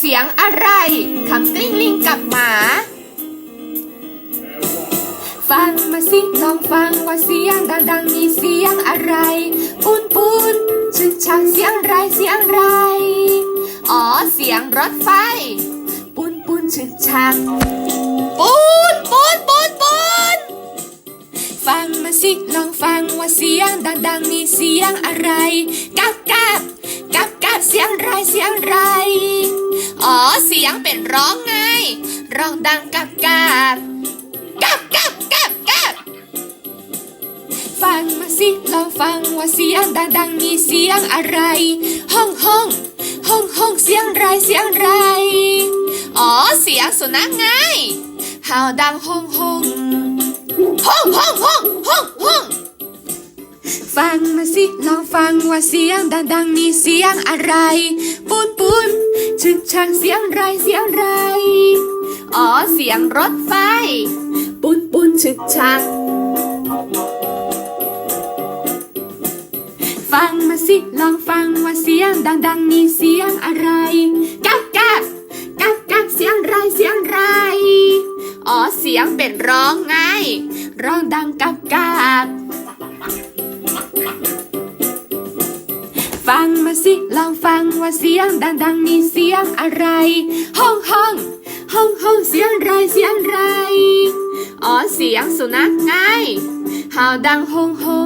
เสียงอะไรคำกลิ้งลิงกับหมา ฟังมาสิลองฟังว่าเสียงดังๆมีเสียงอะไร ปูนปูนชึกชักเสียงไรเสียงไร อ๋อเสียงรถไฟ ปูนปูนชึกชักปูนปูนปูนปูนฟังมาสิลองฟังว่าเสียงดังๆมีเสียงอะไร กับกับกับกับเสียงไรเสียงไรอ๋อเสียงเป็นร้องไง ร้องดังกับกับกับกับกับกับฟังมาสิลองฟังว่าเสียงดังๆมีเสียงอะไร ห้องห้องห้องห้องเสียงไรเสียงไร อ๋อเสียงสุนัขไงเห่าดังห้องห้องห้องห้องห้องห้องห้องฟังมาสิลองฟังว่าเสียงดังๆมีเสียงอะไร ปูนปูน ชึกชักเสียงไรเสียงไร อ๋อเสียงรถไฟปูนปูนชึกชัก ฟังมาสิลองฟังว่าเสียงดังๆมีเสียงอะไร กับกับกับกับเสียงไรเสียงไร อ๋อเสียงเป็นร้องไง ร้องดังกับกับ ฟังมาสิ ลองฟังว่าเสียงดังๆมีเสียงอะไร ห้องห้องห้องห้องเสียงไรเสียงไร อ๋อเสียงสุนัขไงห่าดังห้องห้อง